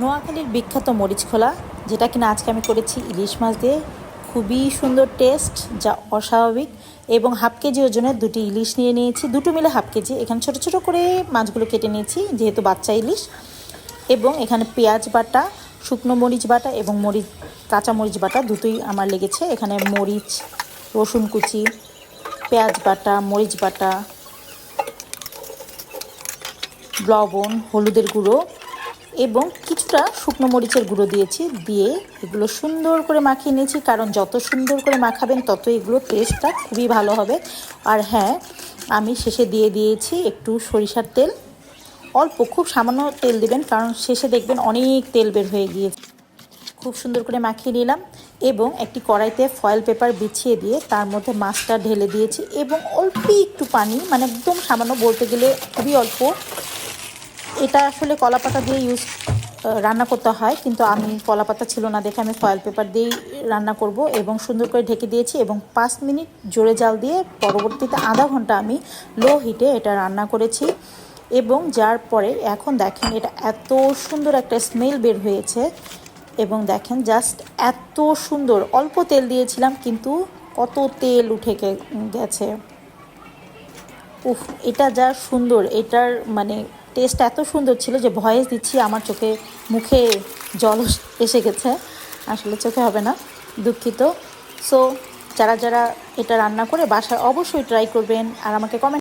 নোয়াখালীর বিখ্যাত মরিচ খোলা, যেটা কিনা আজকে আমি করেছি ইলিশ মাছ দিয়ে। খুবই সুন্দর টেস্ট যা অস্বাভাবিক। এবং হাফ কেজি ওজনের দুটি ইলিশ নিয়ে নিয়েছি। দুটো মিলে হাফ কেজি। এখানে ছোট ছোট করে মাছগুলো কেটে নিয়েছি, যেহেতু বাচ্চা ইলিশ। এবং এখানে পেঁয়াজ বাটা, শুকনো মরিচ বাটা এবং মরিচ কাঁচা মরিচ বাটা দুটোই আমার লেগেছে। এখানে মরিচ, রসুন কুচি, পেঁয়াজ বাটা, মরিচ বাটা, লবণ, হলুদের গুঁড়ো এবং কিছুটা শুকনো মরিচের গুঁড়ো দিয়েছি, দিয়ে এগুলো সুন্দর করে মাখিয়ে নিয়েছি, কারণ যত সুন্দর করে মাখাবেন তত এগুলো টেস্টটা খুবই ভালো হবে। আর হ্যাঁ আমি শেষে দিয়ে দিয়েছি একটু সরিষার তেল। অল্প, খুব সামান্য তেল দিবেন, কারণ শেষে দেখবেন অনেক তেল বের হয়ে গিয়েছে। খুব সুন্দর করে মাখিয়ে নিলাম এবং একটি কড়াইতে ফয়েল পেপার বিছিয়ে দিয়ে তার মধ্যে মাছটা ঢেলে দিয়েছি এবং অল্প একটু পানি মানে একদম সামান্য বলতে গেলে খুবই অল্প এটা আসলে কলা পাতা দিয়ে ইউজ রান্না করতে হয়, কিন্তু আমি কলা পাতা ছিল না দেখে আমি ফয়েল পেপার দিয়েই রান্না করব এবং সুন্দর করে ঢেকে দিয়েছি এবং পাঁচ মিনিট জোরে জাল দিয়ে পরবর্তীতে আধা ঘণ্টা আমি লো হিটে এটা রান্না করেছি এবং যার পরে এখন দেখেন এটা এত সুন্দর একটা স্মেল বের হয়েছে এবং দেখেন জাস্ট এত সুন্দর, অল্প তেল দিয়েছিলাম কিন্তু কত তেল উঠে গেছে। উফ, এটা যা সুন্দর, এটার মানে টেস্ট এত সুন্দর ছিল যে ভয়েস দিচ্ছি, আমার চোখে মুখে জল এসে গেছে। আসলে চোখে হবে না, দুঃখিত। সো যারা যারা এটা রান্না করে বাসায় অবশ্যই ট্রাই করবেন আর আমাকে কমেন্ট